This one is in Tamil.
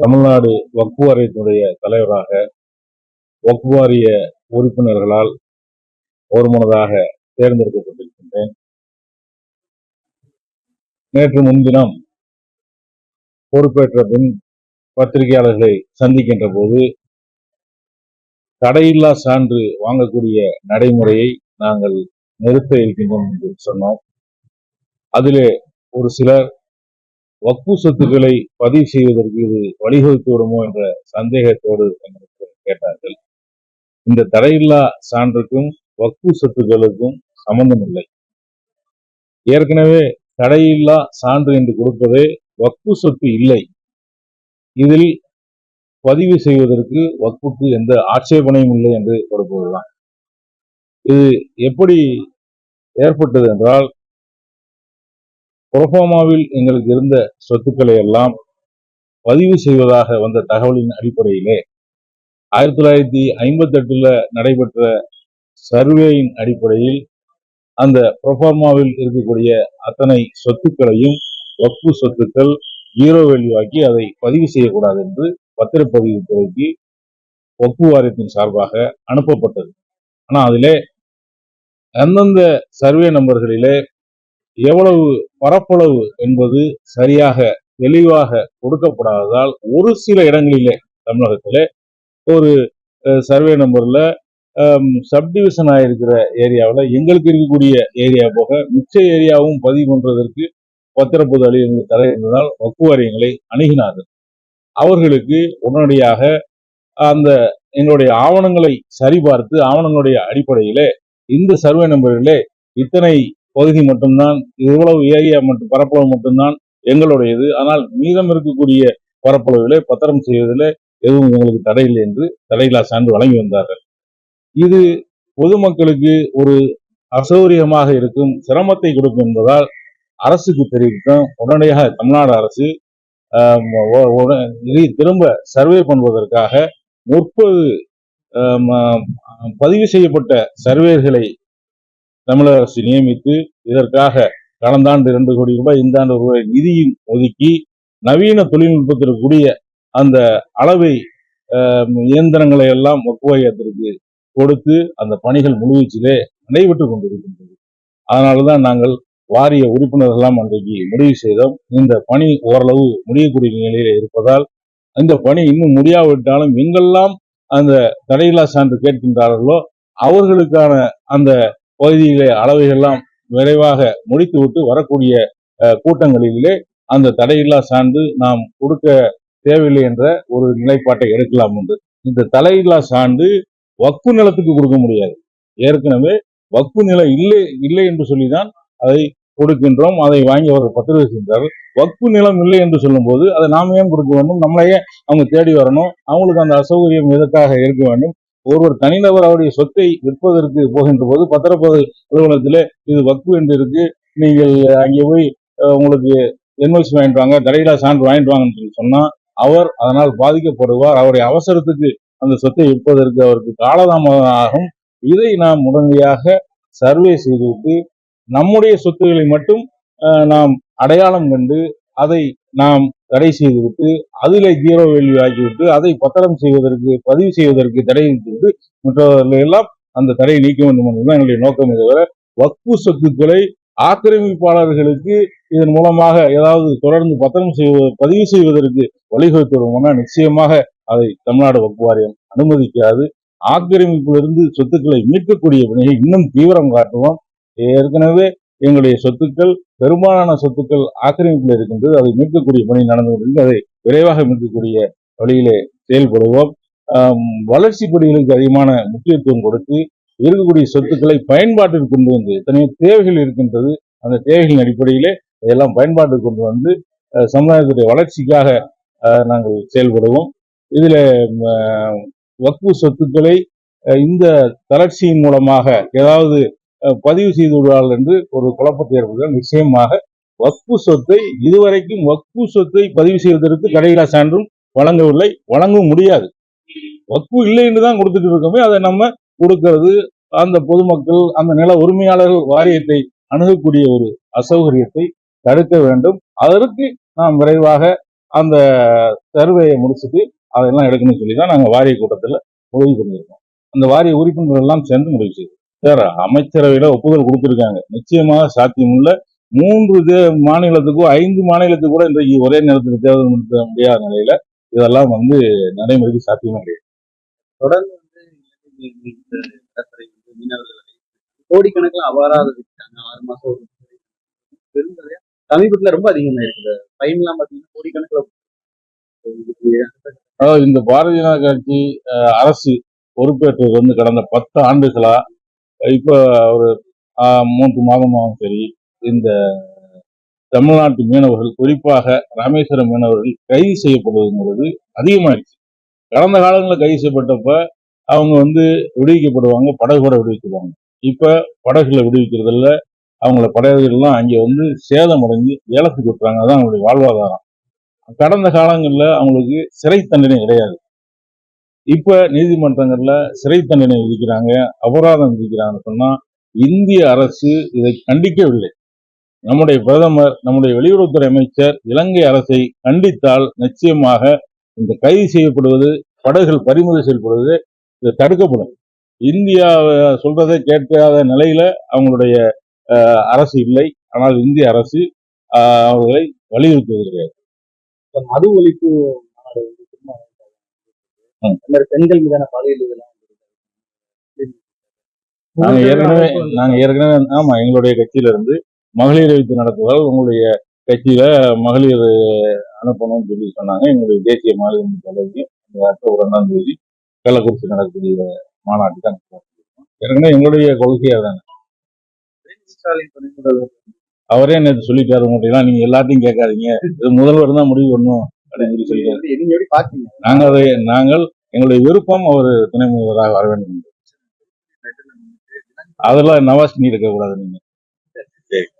தமிழ்நாடு வக்ஃபு வாரியத்தினுடைய தலைவராக வக்ஃபு வாரிய உறுப்பினர்களால் ஒருமனதாக தேர்ந்தெடுக்கப்பட்டிருக்கின்றேன். நேற்று முன்தினம் பொறுப்பேற்ற பின் பத்திரிகையாளர்களை சந்திக்கின்ற போது தடையில்லா சான்று வாங்கக்கூடிய நடைமுறையை நாங்கள் நிறுத்த இருக்கின்றோம் என்று சொன்னோம். அதிலே ஒரு சிலர் வக்பு சொத்துக்களை பதிவு செய்வதற்கு இது வழிவகுத்து விடுமோ என்ற சந்தேகத்தோடு எங்களுக்கு கேட்டார்கள். இந்த தடையில்லா சான்றுக்கும் வக்பு சொத்துக்களுக்கும் சம்பந்தம் இல்லை. ஏற்கனவே தடையில்லா சான்று என்று கொடுப்பதே வக்பு சொத்து இல்லை. இதில் பதிவு செய்வதற்கு வக்புக்கு எந்த ஆட்சேபனையும் இல்லை என்று கொடுப்பதுதான் இது எப்படி ஏற்பட்டது என்றால் புரோஃபாமாவில் எங்களுக்கு இருந்த சொத்துக்களை எல்லாம் பதிவு செய்வதாக வந்த தகவலின் அடிப்படையிலே ஆயிரத்தி தொள்ளாயிரத்தி ஐம்பத்தி எட்டுல நடைபெற்ற சர்வேயின் அடிப்படையில் அந்த புரோஃபார்மாவில் இருக்கக்கூடிய அத்தனை சொத்துக்களையும் வக்பு சொத்துக்கள் ஜீரோ வேல்யூவாக்கி அதை பதிவு செய்யக்கூடாது என்று பத்திரப்பதிவு துறைக்கு வக்பு வாரியத்தின் சார்பாக அனுப்பப்பட்டது. ஆனா அதிலே அந்தந்த சர்வே நம்பர்களிலே எவ்வளவு பரப்பளவு என்பது சரியாக தெளிவாக கொடுக்கப்படாததால் ஒரு சில இடங்களிலே தமிழகத்திலே ஒரு சர்வே நம்பர்ல சப்டிவிஷன் ஆயிருக்கிற ஏரியாவில் எங்களுக்கு இருக்கக்கூடிய ஏரியா போக மிச்ச ஏரியாவும் பதிவு பண்றதற்கு பத்திரப்பது எங்களுக்கு தர இருந்ததால் வக்குவாரியங்களை அணுகினார்கள். அவர்களுக்கு உடனடியாக அந்த எங்களுடைய ஆவணங்களை சரிபார்த்து ஆவணங்களுடைய அடிப்படையிலே இந்த சர்வே நம்பரிலே இத்தனை பகுதி மட்டும்தான் இவ்வளவு ஏரியா மட்டும் பரப்பளவு மட்டும்தான் எங்களுடையது. ஆனால் மீதம் இருக்கக்கூடிய பரப்பளவிலே பத்திரம் செய்வதில் எதுவும் எங்களுக்கு தடையில்லை என்று தடையில்லா சான்று வழங்கி வந்தார்கள். இது பொதுமக்களுக்கு ஒரு அசௌரியமாக இருக்கும் சிரமத்தை கொடுக்கும் என்பதால் அரசுக்கு தெரிவித்தோம். உடனடியாக தமிழ்நாடு அரசு திரும்ப சர்வே பண்ணுவதற்காக முப்பது பதிவு செய்யப்பட்ட சர்வேர்களை தமிழக அரசு நியமித்து இதற்காக கடந்த ஆண்டு இரண்டு கோடி ரூபாய் இந்த ஆண்டு ரூபாய் நிதியும் ஒதுக்கி நவீன தொழில்நுட்பத்திற்குரிய கூடிய அந்த அளவை இயந்திரங்களை எல்லாம் வக்குவாயத்திற்கு கொடுத்து அந்த பணிகள் முழுவீச்சிலே நடைபெற்று கொண்டிருக்கின்றது. அதனால்தான் நாங்கள் வாரிய உறுப்பினர்கள்லாம் அன்றைக்கு முடிவு செய்தோம். இந்த பணி ஓரளவு முடியக்கூடிய நிலையில இருப்பதால் இந்த பணி இன்னும் முடியாவிட்டாலும் எங்கெல்லாம் அந்த தடையில்லா சான்று கேட்கின்றார்களோ அவர்களுக்கான அந்த பகுதியிலே அளவைகள்லாம் விரைவாக முடித்துவிட்டு வரக்கூடிய கூட்டங்களிலே அந்த தடையில்லா சான்று நாம் கொடுக்க தேவையில்லை என்ற ஒரு நிலைப்பாட்டை எடுக்கலாம் என்று இந்த தலையில்லா சான்று வக்கு நிலத்துக்கு கொடுக்க முடியாது. ஏற்கனவே வக்கு நிலம் இல்லை இல்லை என்று சொல்லிதான் அதை கொடுக்கின்றோம். அதை வாங்கி அவர்கள் பத்திரிகை செய்தார்கள் வக்கு நிலம் இல்லை என்று சொல்லும் போது அதை நாம ஏன் கொடுக்க வேண்டும்? நம்மளையே அவங்க தேடி வரணும். அவங்களுக்கு அந்த அசௌகரியம் எதற்காக இருக்க வேண்டும்? ஒருவர் தனிநபர் அவருடைய சொத்தை விற்பதற்கு போகின்ற போது பத்திரப்பதை அலுவலகத்தில் இது வக்கு என்று இருக்கு. நீங்கள் அங்கே போய் உங்களுக்கு என்எல்சி வாங்கிட்டு வாங்க தடையிலா சான்று வாங்கிட்டு வாங்கன்னு சொல்லி சொன்னா அவர் அதனால் பாதிக்கப்படுவார். அவருடைய அவசரத்துக்கு அந்த சொத்தை விற்பதற்கு அவருக்கு காலதாமதம் ஆகும் இதை நாம் உடனடியாக சர்வே செய்துவிட்டு நம்முடைய சொத்துக்களை மட்டும் நாம் அடையாளம் கண்டு அதை நாம் தடை செய்துவிட்டு அதிலே ஜீரோ வேல்யூ ஆக்கிவிட்டு அதை பத்திரம் செய்வதற்கு பதிவு செய்வதற்கு தடை விட்டு மற்றவர்கள் எல்லாம் அந்த தடையை நீக்க வேண்டும் என்பதுதான் எங்களுடைய நோக்கமே. தவிர வக்பு சொத்துக்களை ஆக்கிரமிப்பாளர்களுக்கு இதன் மூலமாக ஏதாவது தொடர்ந்து பத்திரம் செய்வது பதிவு செய்வதற்கு வழிவகுத்து வருவோம்னா நிச்சயமாக அதை தமிழ்நாடு வக்பு வாரியம் அனுமதிக்காது. ஆக்கிரமிப்பிலிருந்து சொத்துக்களை மீட்கக்கூடிய பணியை இன்னும் தீவிரம் காட்டுவோம். ஏற்கனவே எங்களுடைய சொத்துக்கள் பெரும்பாலான சொத்துக்கள் ஆக்கிரமிப்பில் இருக்கின்றது. அதை மீட்கக்கூடிய பணி நடந்து கொண்டிருக்கு அதை விரைவாக மீட்கக்கூடிய வழியிலே செயல்படுவோம். வளர்ச்சி பணிகளுக்கு அதிகமான முக்கியத்துவம் கொடுத்து இருக்கக்கூடிய சொத்துக்களை பயன்பாட்டிற்கு கொண்டு வந்து எத்தனையோ தேவைகள் இருக்கின்றது. அந்த தேவைகளின் அடிப்படையிலே இதெல்லாம் பயன்பாட்டுக்கு கொண்டு வந்து சமுதாயத்துடைய வளர்ச்சிக்காக நாங்கள் செயல்படுவோம். இதில் வக்பு சொத்துக்களை இந்த தளர்ச்சியின் மூலமாக ஏதாவது பதிவு செய்து விடுவார்கள் என்று ஒரு குழப்பத்தை ஏற்படுத்த நிச்சயமாக வக்பு சொத்தை இதுவரைக்கும் வக்பு சொத்தை பதிவு செய்வதற்கு கடைகளா சான்றும் வழங்கவில்லை வழங்கவும் முடியாது. வக்பு இல்லை என்று தான் கொடுத்துட்டு இருக்கோமே அதை நம்ம கொடுக்கறது அந்த பொதுமக்கள் அந்த நில உரிமையாளர்கள் வாரியத்தை அணுகக்கூடிய ஒரு அசௌகரியத்தை தடுக்க வேண்டும். அதற்கு நாம் விரைவாக அந்த சர்வேயை முடிச்சுட்டு அதெல்லாம் எடுக்கணும்னு சொல்லி தான் நாங்கள் வாரிய கூட்டத்தில் முடிவு பண்ணியிருக்கோம். அந்த வாரிய உறுப்பினர்கள் எல்லாம் சேர்ந்து முடிவு செய்தோம் சார் அமைச்சரவையில ஒப்புதல் கொடுத்திருக்காங்க. நிச்சயமாக சாத்தியமுள்ள மூன்று மாநிலத்துக்கும் ஐந்து மாநிலத்துக்கு கூட இன்றைக்கு ஒரே நேரத்தில் தேர்தல் நடத்த முடியாத நிலையில இதெல்லாம் வந்து நடைமுறைக்கு சாத்தியமே கிடையாது. தொடர்ந்து கோடிக்கணக்கில் அபராதம் விட்டாங்க ஆறு மாசம் ஒரு பெருந்தொகையா சமீபத்துல ரொம்ப அதிகமா இருக்குது. ஃபைன் எல்லாம் பாத்தீங்கன்னா கோடிக்கணக்கில் அதாவது இந்த பாரதிய ஜனதா கட்சி அரசு பொறுப்பேற்றது வந்து கடந்த பத்து ஆண்டுகளா இப்போ ஒரு மூன்று மாதமாகவும் சரி இந்த தமிழ்நாட்டு மீனவர்கள் குறிப்பாக ராமேஸ்வரம் மீனவர்கள் கைது செய்யப்படுவதுங்கிறது அதிகமாயிடுச்சு. கடந்த காலங்களில் கைது செய்யப்பட்டப்ப அவங்க வந்து விடுவிக்கப்படுவாங்க படகு கூட விடுவிக்குவாங்க இப்போ படகுல விடுவிக்கிறதில்ல அவங்கள படகுகள்லாம் அங்கே வந்து சேதம் அடைஞ்சு ஏலத்துக்கு விட்டுறாங்க. அதான் அவங்களுடைய வாழ்வாதாரம். கடந்த காலங்களில் அவங்களுக்கு சிறை தண்டனை கிடையாது. இப்ப நீதிமன்றங்கள்ல சிறை தண்டனை விதிக்கிறாங்க அபராதம் விதிக்கிறாங்கன்னு சொன்னா இந்திய அரசு இதை கண்டிக்கவில்லை. நம்முடைய பிரதமர் நம்முடைய வெளியுறவுத்துறை அமைச்சர் இலங்கை அரசை கண்டித்தால் நிச்சயமாக இந்த கைது செய்யப்படுவது படகுகள் பறிமுதல் செய்யப்படுவது இது தடுக்கப்படும். இந்தியா சொல்றதை கேட்காத நிலையில அவங்களுடைய அரசு இல்லை. ஆனால் இந்திய அரசு அவர்களை வலியுறுத்துவது கிடையாது. மது ஒழிப்பு இந்த மாதிரி பெண்கள் மீதான பாலியல் இதெல்லாம் நாங்க ஏற்கனவே நாங்க ஏற்கனவே ஆமா எங்களுடைய கட்சியில இருந்து மகளிர் வைத்து நடத்துவதால் உங்களுடைய கட்சியில மகளிர் அனுப்பணும்னு சொல்லி சொன்னாங்க. எங்களுடைய தேசிய மகளிர் அணி தலைவி அக்டோபர் ரெண்டாம் தேதி கள்ளக்குறிச்சி நடக்கக்கூடிய மாநாட்டுக்கு அனுப்புவோம் ஏற்கனவே எங்களுடைய கொள்கையா தானே அவரே நேற்று சொல்லிட்டாரு உங்கள்கிட்ட நீங்க எல்லாத்தையும் கேட்காதீங்க. இது முதல்வர் தான் முடிவு பண்ணணும் அப்படின்னு சொல்லி சொல்லிட்டாரு வந்து நீங்க எப்படி பாத்தீங்க நாங்க அதை நாங்கள் எங்களுடைய விருப்பம் அவர் துணை முதல்வராக வர வேண்டும் அதெல்லாம் நவாஸ் நீ இருக்கக்கூடாது நீங்க.